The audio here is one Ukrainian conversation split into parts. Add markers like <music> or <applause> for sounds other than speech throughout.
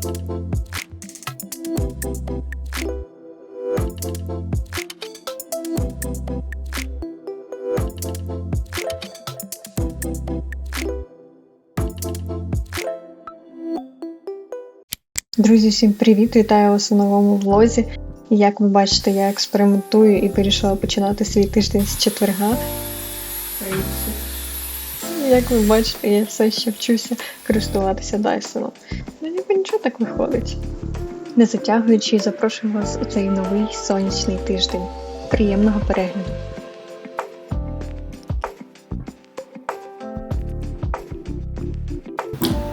Друзі, всім привіт! Вітаю вас у новому влозі. Як ви бачите, я експериментую і вирішила починати свій тиждень з четверга. Як ви бачите, я все ще вчуся користуватися Дайсоном. Ну ніби нічого так виходить. Не затягуючи, запрошую вас у цей новий сонячний тиждень. Приємного перегляду!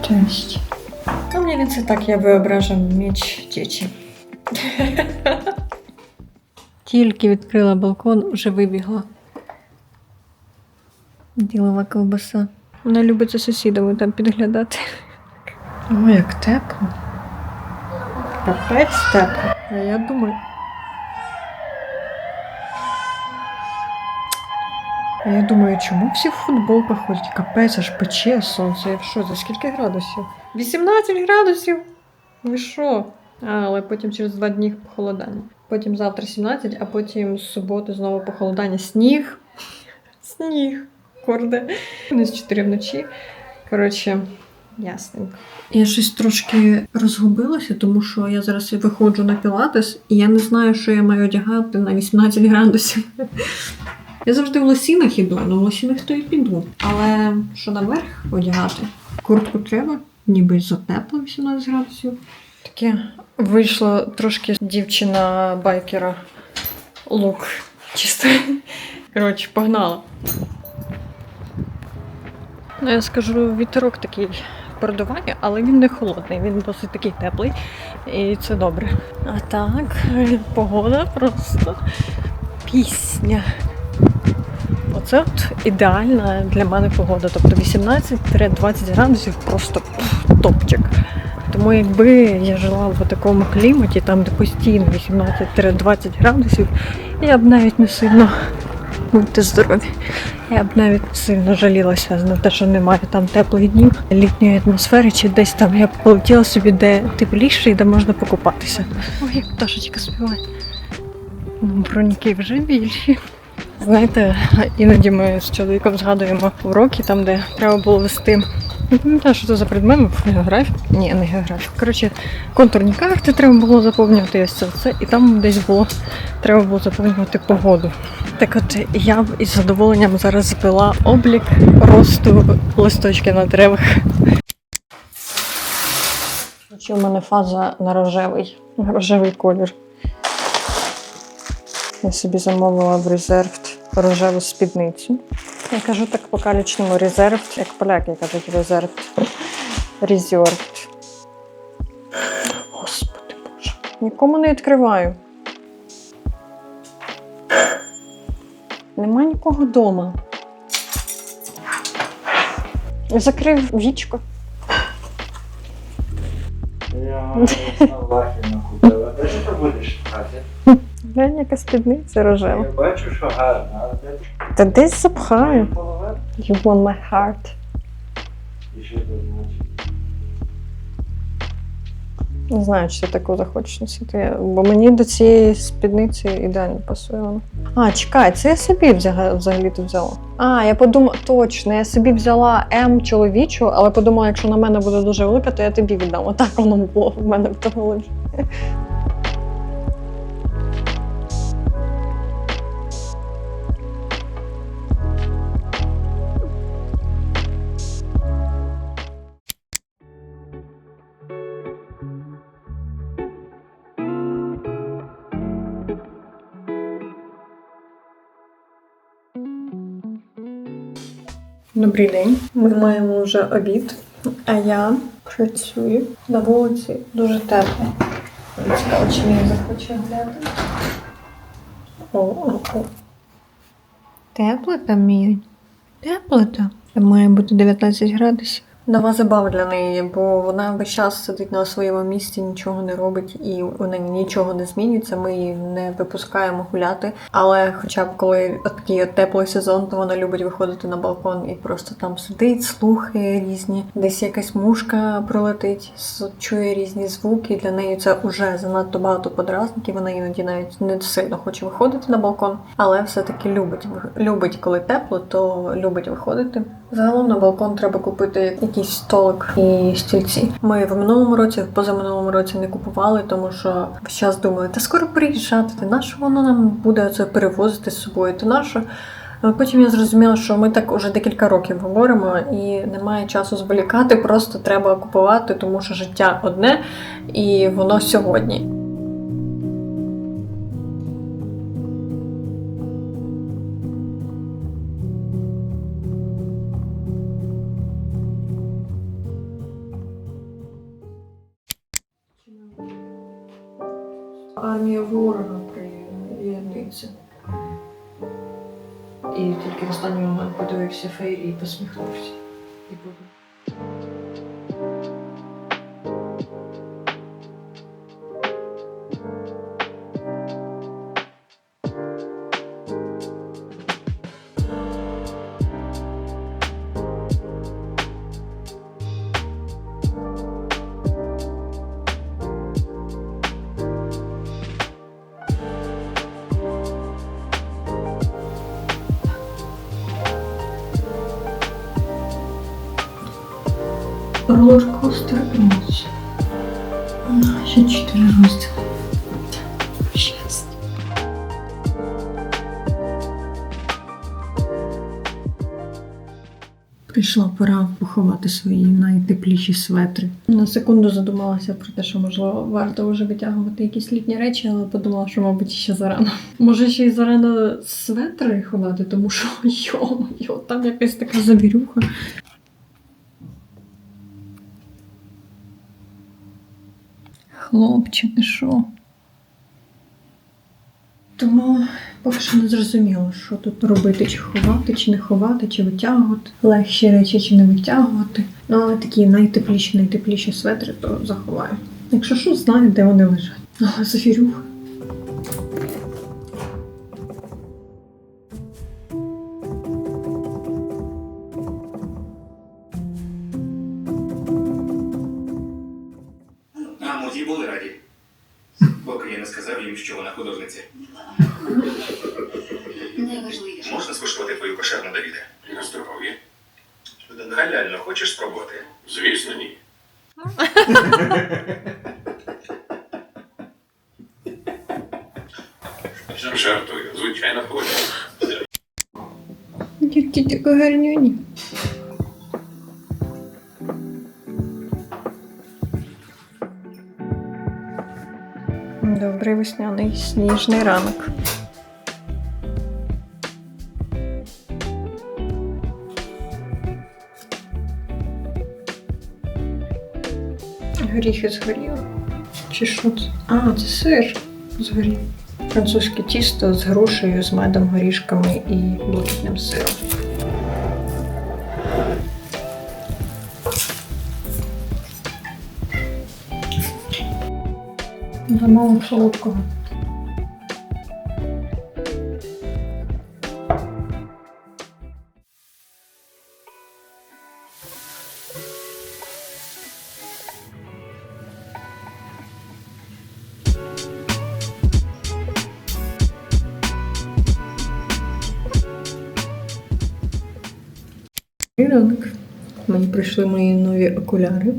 Cześć. No mniej więcej tak ja wyobrażam mieć dzieci. Тільки відкрила балкон, вже вибігла. Ділова ковбаса. Вона любить за сусідами там підглядати. O, jak тепло. Капець тепло. А я думаю. А я думаю, чому всі в футболках ходять? Капець, аж пече сонце. Що, за скільки градусів? 18 градусів? Ви що? Але потім через два дні похолодання. Потім завтра 17, а потім з суботи знову похолодання. Сніг. Сніг. Корде. З 4 вночі. Коротше, ясненько. Я щось трошки розгубилася, тому що я зараз виходжу на пілатес, і я не знаю, що я маю одягати на 18 градусів. <laughs> Я завжди в лосінах іду, ну в лосінах то і піду. Але що наверх одягати? Куртку треба, ніби затепло 18 градусів. Таке вийшло трошки дівчина байкера лук. Чисто. <laughs> Коротше, погнала. Ну, я скажу, вітерок такий продуває, але він не холодний, він досить такий теплий, і це добре. А так, погода просто пісня. Оце от ідеальна для мене погода. Тобто 18-20 градусів просто топчик. Тому якби я жила в такому кліматі, там де постійно 18-20 градусів, я б навіть не сильно будьте здорові. Я б навіть сильно жалілася на те, що немає там теплих днів, літньої атмосфери, чи десь там я б полетіла собі, де тепліше і де можна покупатися. Ой, як пташечка співає. Броніки вже більші. Знаєте, іноді ми з чоловіком згадуємо уроки, там, де треба було вести. Не пам'ятаю, що це за предмет, географія. Ні, не географія. Коротше, контурні карти треба було заповнювати ось це все, і там десь було треба було заповнювати погоду. Так от я б із задоволенням зараз збила облік росту листочки на деревах. Коротше, у мене фаза на рожевий, рожевий колір. Я собі замовила в резерв рожеву спідницю. Я кажу так по калічному резерв, як поляки кажуть резерв. Резерв. Господи Боже. Нікому не відкриваю. Нема нікого вдома. Закрив вічко. Я Лахіна купила. Де ж ти будеш шукати? <laughs> Глянь, яка спідниця Я бачу, що гарно, Та десь запхаю. You want my heart. Не знаю, чи ти таку захочеш носити, бо мені до цієї спідниці ідеально пасує вона. А, чекай, це я собі взагалі-то взяла. А, я подумала, точно, я собі взяла М чоловічу, але подумала, якщо на мене буде дуже велика, то я тобі віддам. Отак воно було в мене в тому. Добрий день. Ми маємо вже обід, а я працюю на вулиці дуже тепло. Цікаво, чи він захоче глянути. О, о, о. Тепло мій. Тепло там. Там має бути 19 градусів. Нова забава для неї, бо вона весь час сидить на своєму місці, нічого не робить і у неї нічого не змінюється. Ми її не випускаємо гуляти. Але хоча б коли такий теплий сезон, то вона любить виходити на балкон і просто там сидить, слухає різні, десь якась мушка пролетить, чує різні звуки. Для неї це вже занадто багато подразників. Вона іноді навіть не сильно хоче виходити на балкон, але все-таки любить любить, коли тепло, то любить виходити. Загалом на балкон треба купити якийсь столик і стільці. Ми в минулому році, в позаминулому році не купували, тому що весь час думали, та скоро приїжджати, та на що воно нам буде це перевозити з собою, та на що. Але Потім я зрозуміла, що ми так уже декілька років говоримо, і немає часу зволікати, просто треба купувати, тому що життя одне і воно сьогодні. Фейрі і посміхнувся. І подумав. Роллеркостер емоцій. Ще чотири розділи. Щастя. Прийшла пора поховати свої найтепліші светри. На секунду задумалася про те, що можливо варто вже витягувати якісь літні речі, але подумала, що, мабуть, ще зарано. Може, ще й зарано светри ховати, тому що <laughs> йо, там якась така завірюха. Хлопче, ти що? Тому поки що не зрозуміло, що тут робити, чи ховати, чи не ховати, чи витягувати. Легші речі, чи не витягувати. Ну, але такі найтепліші, найтепліші светри, то заховаю. Якщо що, знаю, де вони лежать. Але. Що вона художниця. Добрий весняний сніжний ранок. Горіхи згоріли. Чи що це? А, це сир згорів. Французьке тісто з грушею, з медом, горішками і блакитним сиром. Замовив солодкого. Ранок. Мені прийшли мої нові окуляри.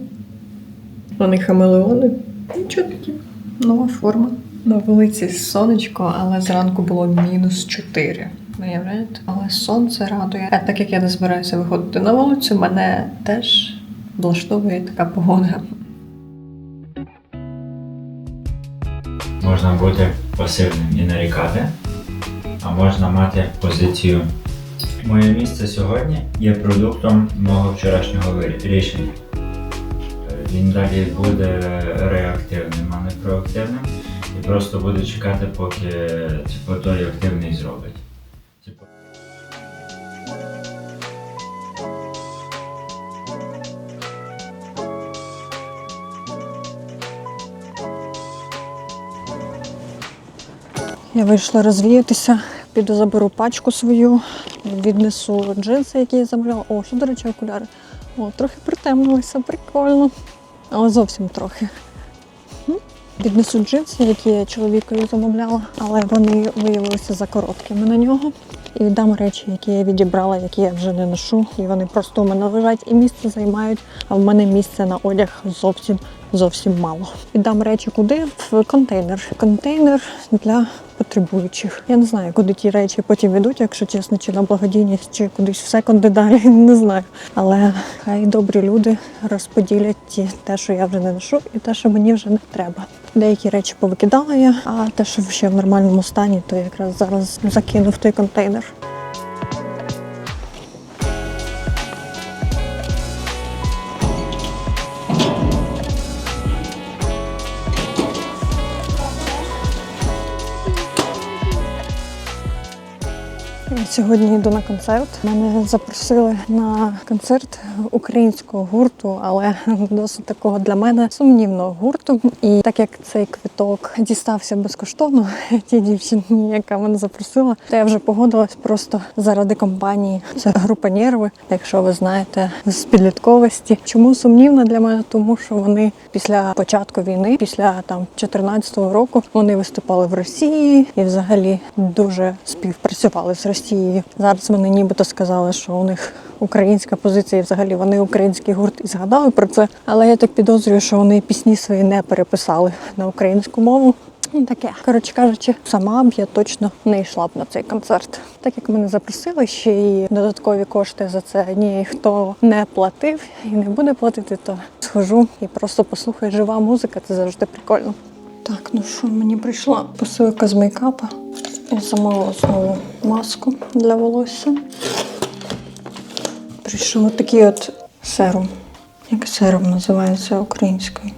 Вони хамелеони. Нічого такі. Нова форма. На вулиці сонечко, але зранку було мінус 4. Уявляєте? Але сонце радує. А так як я не збираюся виходити на вулицю, мене теж влаштовує така погода. Можна бути пасивним і нарікати, а можна мати позицію. Моє місце сьогодні є продуктом мого вчорашнього рішення він далі буде реактивним, а не проактивним. І просто буде чекати, поки типу, той активний зробить. Типу. Я вийшла розвіятися, піду заберу пачку свою, віднесу джинси, які я замовляла. О, що, до речі, окуляри. О, трохи притемнилися, прикольно. Але зовсім трохи. Віднесу джинси, які я чоловікові замовляла, але вони виявилися за короткими на нього. І віддам речі, які я відібрала, які я вже не ношу. І вони просто у мене лежать і місце займають. А в мене місця на одяг зовсім зовсім мало. Віддам речі куди? В контейнер. Контейнер для потребуючих. Я не знаю, куди ті речі потім йдуть, якщо чесно, чи на благодійність, чи кудись в секонди далі. <laughs> Не знаю. Але хай добрі люди розподілять ті, те, що я вже не ношу, і те, що мені вже не треба. Деякі речі повикидала я, а те, що ще в нормальному стані, то якраз зараз закину в той контейнер. Сьогодні йду на концерт. Мене запросили на концерт українського гурту, але досить такого для мене сумнівного гурту. І так як цей квиток дістався безкоштовно <laughs> тій дівчині, яка мене запросила, то я вже погодилась просто заради компанії. Це група нерви, якщо ви знаєте, з підлітковості. Чому сумнівно для мене? Тому що вони після початку війни, після там 14-го року, вони виступали в Росії і взагалі дуже співпрацювали з Росією. Зараз вони нібито сказали, що у них українська позиція, і взагалі вони український гурт і згадали про це. Але я так підозрюю, що вони пісні свої не переписали на українську мову. Ну, таке. Коротше кажучи, сама б я точно не йшла б на цей концерт. Так як мене запросили, ще й додаткові кошти за це ніхто не платив і не буде платити, то схожу і просто послухаю жива музика, це завжди прикольно. Так, ну що, мені прийшла посилка з мейкапа. Я замовила знову маску для волосся. Прийшов такий от серум. Як серум називається українською?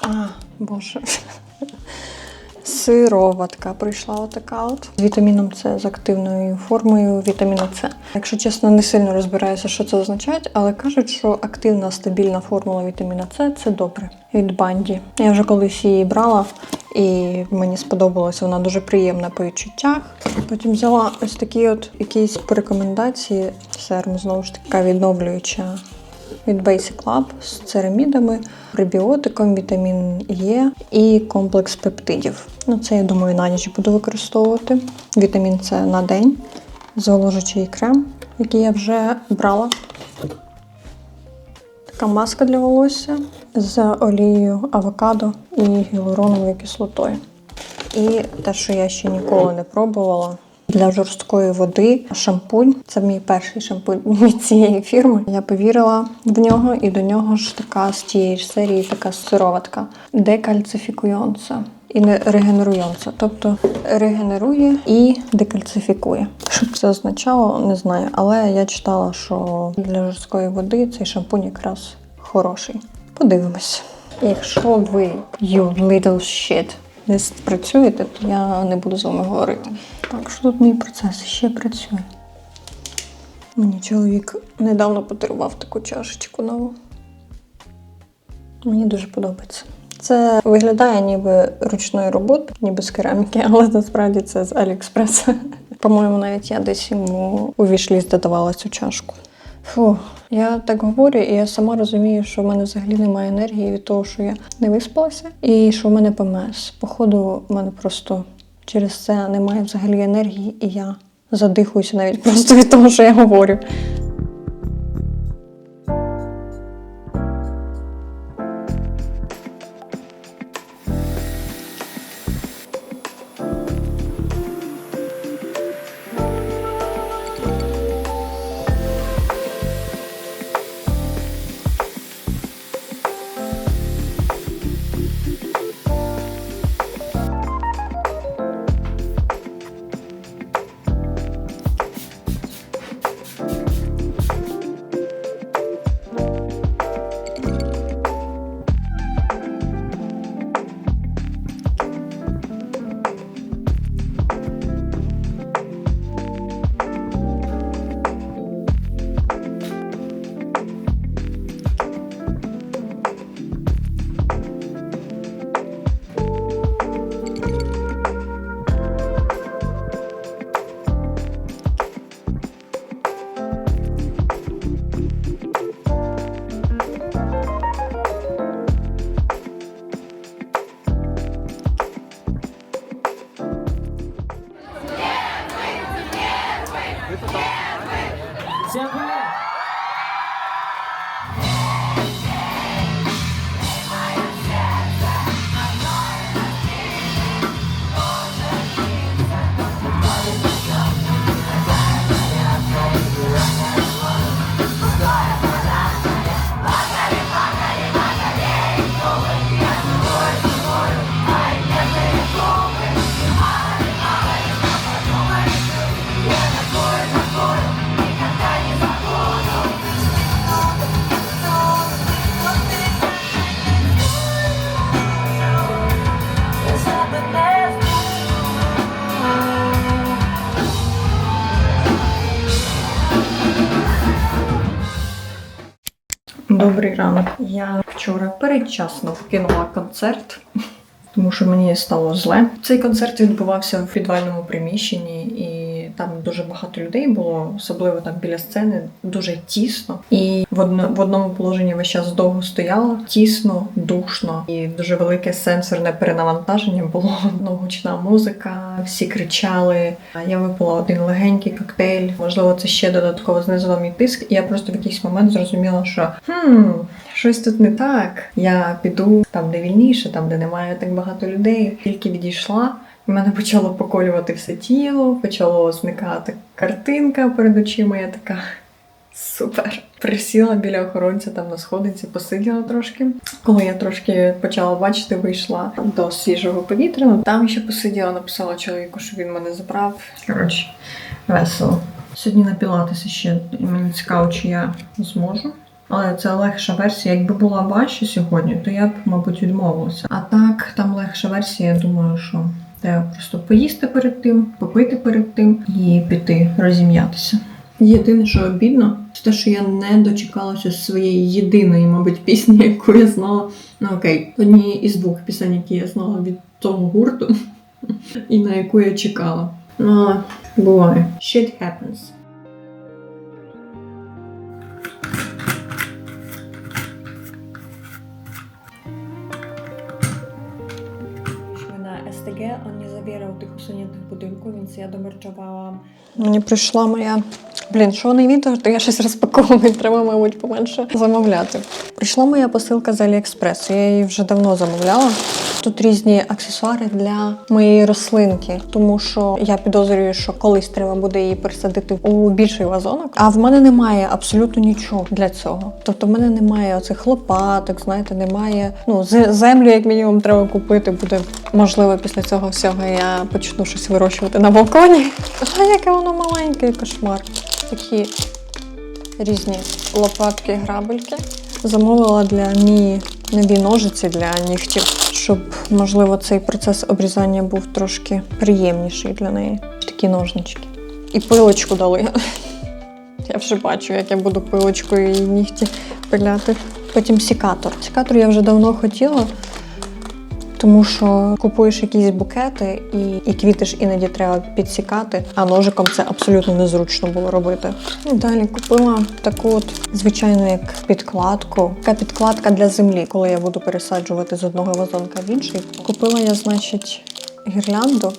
А, боже. Сироватка прийшла отака от. З вітаміном С з активною формою вітаміну С. Якщо чесно, не сильно розбираюся, що це означає, але кажуть, що активна стабільна формула вітаміна С це добре. Від банді. Я вже колись її брала, і мені сподобалося, вона дуже приємна по відчуттях. Потім взяла ось такі от якісь по рекомендації. Серм знову ж така відновлююча від Basic Lab з церамідами, пребіотиком, вітамін Е і комплекс пептидів. Ну, це я думаю на ніч буду використовувати. Вітамін С на день, зволожуючий крем, який я вже брала. Така маска для волосся з олією авокадо і гіалуроновою кислотою. І те, що я ще ніколи не пробувала. Для жорсткої води шампунь. Це мій перший шампунь <laughs> від цієї фірми. Я повірила в нього, і до нього ж така з тієї ж серії, така сироватка. Декальцифікуйонца і не регенеруйонца. Тобто регенерує і декальцифікує. Що це означало, не знаю. Але я читала, що для жорсткої води цей шампунь якраз хороший. Подивимось. Якщо ви you little shit не спрацюєте, то я не буду з вами говорити. Так, що тут мій процес ще працює. Мені чоловік недавно подарував таку чашечку нову. Мені дуже подобається. Це виглядає ніби ручної роботи, ніби з кераміки, але насправді це з Аліекспреса. <laughs> По-моєму, навіть я десь йому у вішліст додавала цю чашку. Фу, я так говорю, і я сама розумію, що в мене взагалі немає енергії від того, що я не виспалася, і що в мене ПМС. Походу, в мене просто через це немає взагалі енергії, і я задихуюся навіть <laughs> просто від того, що я говорю. Добрий ранок. Я вчора передчасно кинула концерт, тому що мені стало зле. Цей концерт відбувався в підвальному приміщенні, і там дуже багато людей було, особливо там біля сцени, дуже тісно. І в, одно, в одному положенні весь час довго стояла, тісно, душно і дуже велике сенсорне перенавантаження було. <laughs> Гучна музика, всі кричали. Я випила один легенький коктейль. Можливо, це ще додатково знизило мій тиск. І я просто в якийсь момент зрозуміла, що хм, щось тут не так. Я піду там, де вільніше, там, де немає так багато людей. Тільки відійшла. У мене почало поколювати все тіло, почало зникати картинка перед очима. Я така супер. Присіла біля охоронця там на сходинці, посиділа трошки. Коли я трошки почала бачити, вийшла до свіжого повітря. Ну, Там ще посиділа, написала чоловіку, що він мене забрав. Коротше, весело. Сьогодні на пілатес ще і мені цікаво, чи я зможу. Але це легша версія. Якби була важче сьогодні, то я б, мабуть, відмовилася. А так, там легша версія, я думаю, що треба просто поїсти перед тим, попити перед тим і піти розім'ятися. Єдине, що обідно, це те, що я не дочекалася своєї єдиної, мабуть, пісні, яку я знала. Ну окей, однієї із двох пісень, які я знала від того гурту, <laughs> і на яку я чекала. Ну, буває. Shit happens. Zawierał tych будинку, він це я domerczowałam. Мені прийшла моя. Блін, що не відео, то я щось розпаковую, треба, мабуть, поменше замовляти. Прийшла моя посилка з Аліекспресу, я її вже давно замовляла. Тут різні аксесуари для моєї рослинки, тому що я підозрюю, що колись треба буде її пересадити у більший вазонок. А в мене немає абсолютно нічого для цього. Тобто, в мене немає оцих лопаток, знаєте, немає. Ну, землю, як мінімум, треба купити. Буде можливо після цього всього я почну щось вирощувати на балконі. А яке воно маленьке, кошмар. Такі різні лопатки, грабельки. Замовила для Мії нові ножиці для нігтів, щоб, можливо, цей процес обрізання був трошки приємніший для неї. Такі ножнички. І пилочку дали. <laughs> Я вже бачу, як я буду пилочкою її нігті пиляти. Потім сікатор. Сікатор я вже давно хотіла. Тому що купуєш якісь букети і, і квіти ж іноді треба підсікати, а ножиком це абсолютно незручно було робити. І далі купила таку от звичайну як підкладку. Така підкладка для землі, коли я буду пересаджувати з одного вазонка в інший. Купила я, значить, гірлянду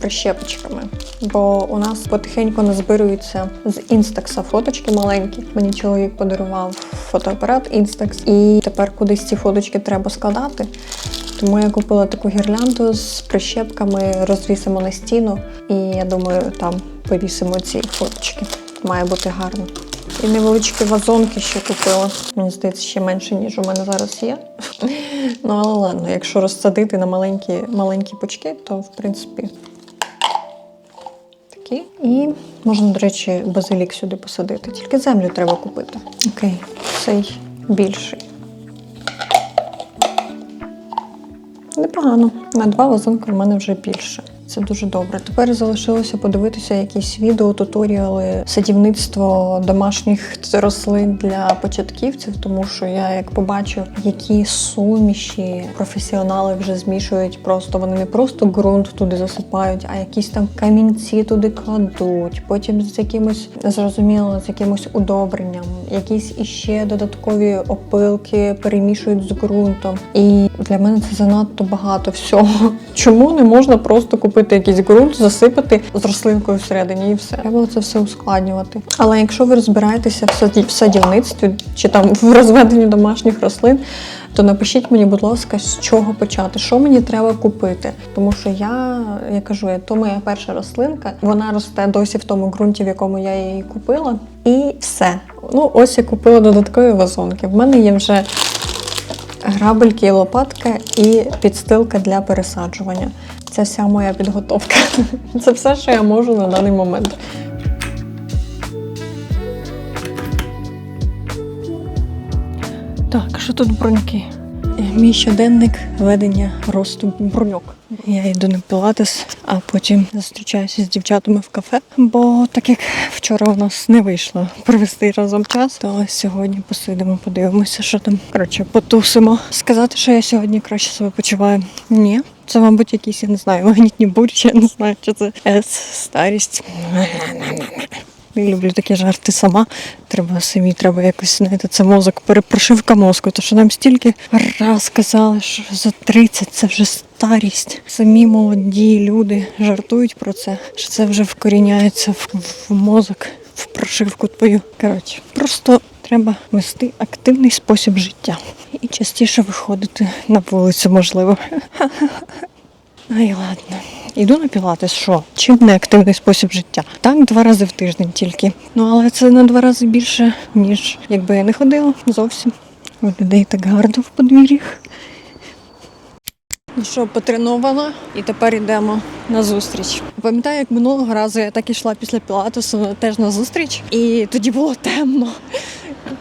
прищепочками. Бо у нас потихеньку назбируються з інстакса фоточки маленькі. Мені чоловік подарував фотоапарат інстакс, і тепер кудись ці фоточки треба складати. Тому я купила таку гірлянду з прищепками, розвісимо на стіну, і я думаю, там повісимо ці фоточки. Має бути гарно. І невеличкі вазонки ще купила. Мені здається, ще менше, ніж у мене зараз є. <laughs> Ну, але ладно, якщо розсадити на маленькі, маленькі пучки, то в принципі такі. І можна, до речі, базилік сюди посадити. Тільки землю треба купити. Окей, цей більший. Непогано. На два вазонки в мене вже більше. Це дуже добре. Тепер залишилося подивитися якісь відео, туторіали, садівництво домашніх рослин для початківців, тому що я як побачу, які суміші професіонали вже змішують. Просто вони не просто ґрунт туди засипають, а якісь там камінці туди кладуть. Потім з якимось зрозуміло, з якимось удобренням, якісь іще додаткові опилки перемішують з ґрунтом. І для мене це занадто багато всього. Чому не можна просто купити якийсь ґрунт, засипати з рослинкою всередині і все? Треба це все ускладнювати. Але якщо ви розбираєтеся в садівництві чи там в розведенні домашніх рослин, то напишіть мені, будь ласка, з чого почати, що мені треба купити. Тому що я, я кажу, то моя перша рослинка, вона росте досі в тому ґрунті, в якому я її купила. І все. Ну, ось я купила додаткові вазонки. В мене є вже грабельки і лопатка і підстилка для пересаджування. Це вся моя підготовка. <laughs> Це все, що я можу на даний момент. Так, що тут броньки? Мій щоденник ведення росту бруньок. Я йду на пілатес, а потім зустрічаюся з дівчатами в кафе. Бо так як вчора у нас не вийшло провести разом час, то сьогодні посидимо, подивимося, що там. Коротше, потусимо. Сказати, що я сьогодні краще себе почуваю. Ні. Це, мабуть, якісь, я не знаю, магнітні бурі, я не знаю, що це С, старість. Не люблю такі жарти сама. Треба самі, треба якось знаєте, це мозок, перепрошивка мозку. То що нам стільки раз казали, що за 30 це вже старість. Самі молоді люди жартують про це, що це вже вкоріняється в, в мозок, в прошивку твою. Коротше, просто треба вести активний спосіб життя і частіше виходити на вулицю, можливо. <laughs> Ай, ладно. Іду на пілатес, що? Чим не активний спосіб життя? Так, два рази в тиждень тільки. Ну, але це на два рази більше, ніж якби я не ходила зовсім. У людей так гарно в подвір'ях. Ну що, потренована, і тепер йдемо на зустріч. Пам'ятаю, як минулого разу я так ішла після пілатесу теж на зустріч, і тоді було темно.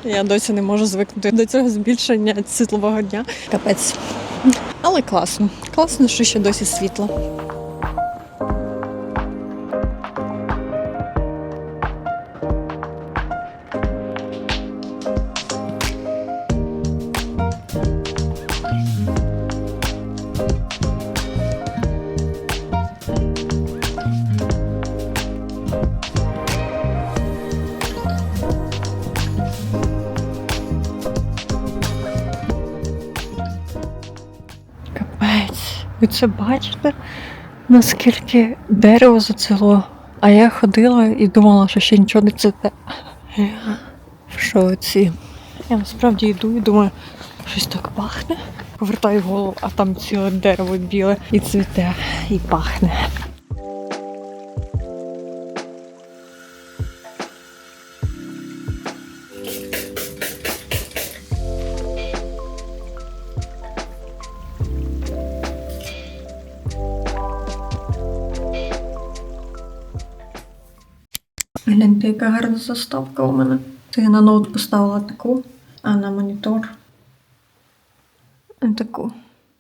Я досі не можу звикнути до цього збільшення світлового дня. Капець. Але класно. Класно, що ще досі світло. Ви це бачите? Наскільки дерево зацвіло? А я ходила і думала, що ще нічого не цвіте. В шоці. Я насправді йду і думаю, щось так пахне. Повертаю голову, а там ціле дерево біле і цвіте, і пахне. Гляньте, яка гарна заставка у мене. Це я на ноут поставила таку, а на монітор таку.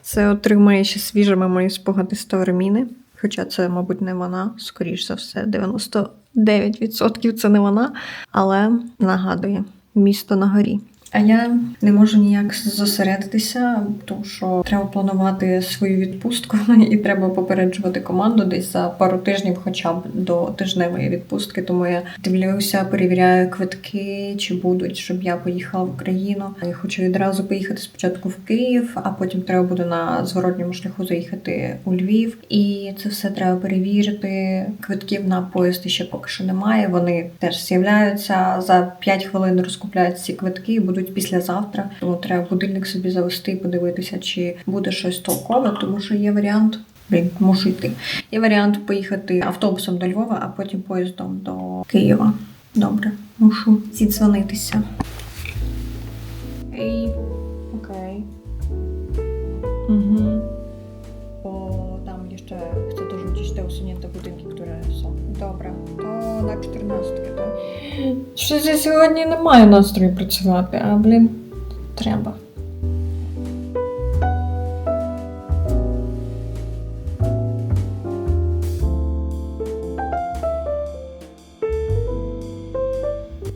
Це отримає ще свіжими мої спогади з Тавреміни. Хоча це, мабуть, не вона, скоріш за все, 99% це не вона, але нагадує місто на горі. А я не можу ніяк зосередитися, тому що треба планувати свою відпустку, <laughs> і треба попереджувати команду десь за пару тижнів, хоча б до тижневої відпустки. Тому я дивлюся, перевіряю квитки, чи будуть, щоб я поїхала в Україну. Я хочу відразу поїхати спочатку в Київ, а потім треба буде на зворотньому шляху заїхати у Львів. І це все треба перевірити. Квитків на поїзд ще поки що немає. Вони теж з'являються за 5 хвилин. Розкупляють ці квитки і будуть післязавтра. Тому треба будильник собі завести і подивитися, чи буде щось толкове, тому що є варіант. Блін, мушу йти. Є варіант поїхати автобусом до Львова, а потім поїздом до Києва. Добре, мушу зідзвонитися. Ей, окей. Угу. Bo tam jeszcze chcę dorzucić te usunięte budynki, które są. Dobra, to na 14, tak? Щось я сьогодні не маю настрою працювати, а блін, треба.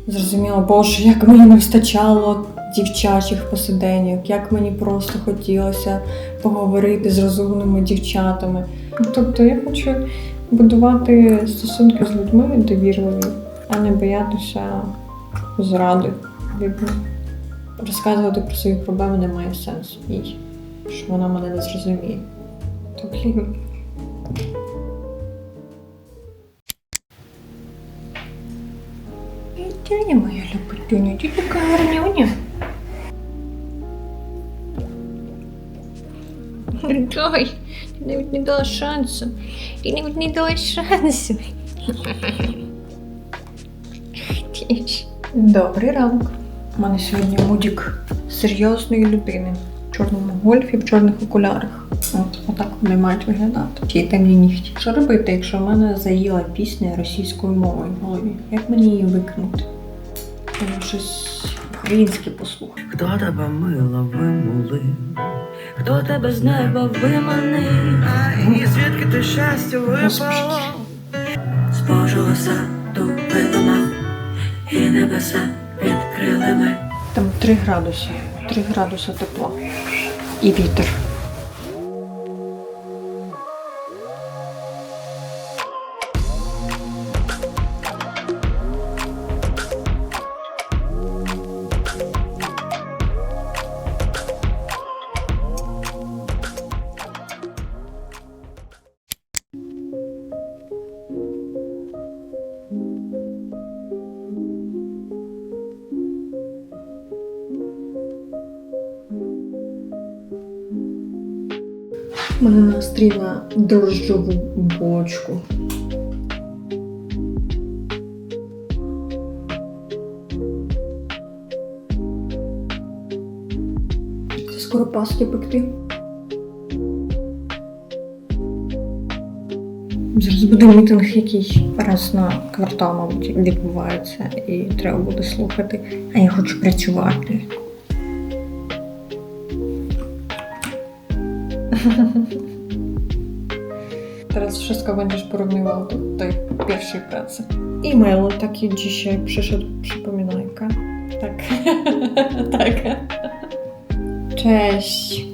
Зрозуміло, боже, як мені не вистачало дівчачих посиденьок, як мені просто хотілося поговорити з розумними дівчатами. Тобто я хочу будувати стосунки з людьми довірливі, а не боятися зради. Якби Розказувати про свої проблеми немає сенсу їй, що вона мене не зрозуміє. То блін. Тюня моя любитюня, ти така гарнюня. Ой, ти навіть не дала шансу. Ти навіть не дала шансу. Ж. Добрий ранок. У мене сьогодні мудік серйозної людини. В чорному гольфі, в чорних окулярах. От, отак вони мають виглядати. Ті темні нігті. Що робити, якщо в мене заїла пісня російською мовою в голові? Як мені її викинути? Треба щось українське послухати. Хто тебе мило вимулив, хто тебе з неба виманив. І звідки ти щастя випало? Божого саду вилунав, і небеса під крилами. Там 3 градуси. 3 градуси тепла. І вітер. Дрожжову бочку. Це скоро паски пекти. Зараз буде мітинг, який раз на квартал, мабуть, відбувається, і треба буде слухати. А я хочу працювати. Teraz wszystko będziesz porównywał do tej pierwszej pracy. E-mail taki dzisiaj przyszedł, przypominajka. Tak. <laughs> tak. Cześć.